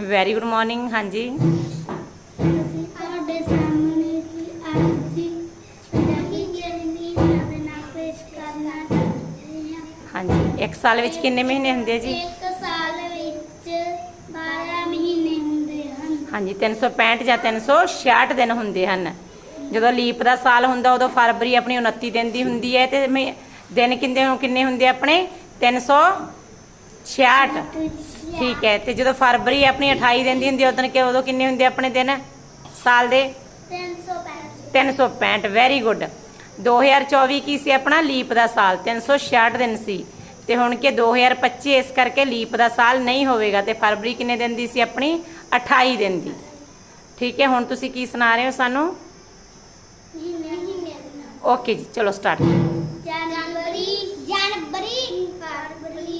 Very good morning ਹਾਂਜੀ। ਅਸੀਂ ਤੁਹਾਡੇ ਸਾਹਮਣੇ ਹੀ ਅੱਜ ਦੀ ਪੰਜਾਬੀ ਜਰਨੀ ਦੇ ਨਾਲ ਪੇਸ਼ ਕਰਨਾ ਚਾਹੁੰਦੇ ਹਾਂ। ਹਾਂਜੀ ਇੱਕ ਸਾਲ ਵਿੱਚ ਕਿੰਨੇ ਮਹੀਨੇ ਹੁੰਦੇ ਆ ਜੀ? ਇੱਕ ਸਾਲ ਵਿੱਚ 12 ਮਹੀਨੇ ਹੁੰਦੇ ਹਨ। ਹਾਂਜੀ 365 ਜਾਂ 366 ਦਿਨ ਹੁੰਦੇ ਹਨ। ਜਦੋਂ ਲੀਪ ਦਾ ਸਾਲ ਹੁੰਦਾ ਉਦੋਂ ਫਰਵਰੀ ਆਪਣੀ 29 ਦਿਨ ਦੀ ਹੁੰਦੀ ਹੈ ਤੇ ਮਹੀ- ਦਿਨ ਕਿੰਨੇ ਕਿੰਨੇ ਹੁੰਦੇ ਆ ਆਪਣੇ? 366 ਠੀਕ ਹੈ ਤੇ ਜਦੋਂ ਫਰਵਰੀ ਆਪਣੀ 28 ਦਿਨ ਦੀ ਹੁੰਦੀ ਉਦੋਂ ਕਿ ਉਦੋਂ ਕਿੰਨੇ ਹੁੰਦੇ ਆਪਣੇ ਦਿਨ? ਸਾਲ ਦੇ? 365 365 ਵੈਰੀ ਗੁੱਡ 2024 ਕੀ ਸੀ ਆਪਣਾ? ਲੀਪ ਦਾ ਸਾਲ। 366 ਦਿਨ ਸੀ। ਤੇ ਹੁਣ ਕਿ 2025 ਇਸ ਕਰਕੇ ਲੀਪ ਦਾ ਸਾਲ ਨਹੀਂ ਹੋਵੇਗਾ ਤੇ ਫਰਵਰੀ ਕਿੰਨੇ ਦਿਨ ਦੀ ਸੀ ਆਪਣੀ? 28 ਦਿਨ ਦੀ। ਠੀਕ ਹੈ ਹੁਣ ਤੁਸੀਂ ਕੀ ਸੁਣਾ ਰਹੇ ਹੋ ਸਾਨੂੰ? ਓਕੇ ਜੀ ਚਲੋ ਸਟਾਰਟ ਜਨਵਰੀ ਜਨਵਰੀ ਫਰਵਰੀ।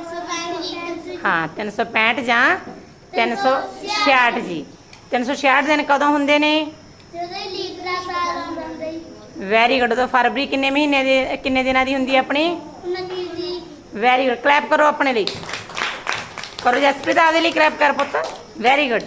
ਹਾਂ 365 ਜਾਂ 366 ਜੀ 366 ਦਿਨ ਕਦੋਂ ਹੁੰਦੇ ਨੇ ਜਦੋਂ ਲੀਪ ਦਾ ਸਾਲ ਆਉਂਦਾ ਜੀ ਵੈਰੀ ਗੁੱਡ ਤੋਂ ਫਰਵਰੀ ਕਿੰਨੇ ਮਹੀਨੇ ਦੇ, ਕਿੰਨੇ ਦਿਨਾਂ ਦੀ ਹੁੰਦੀ ਹੈ ਆਪਣੀ? ਉਹਨਾਂ ਦੀ ਜੀ ਵੈਰੀ ਗੁੱਡ ਕਲੈਪ ਕਰੋ ਆਪਣੇ ਲਈ। ਕਰੋ ਜਸਪ੍ਰੀਤ ਆਦੇ ਲਈ ਕਲੈਪ ਕਰ ਪੁੱਤ। Very good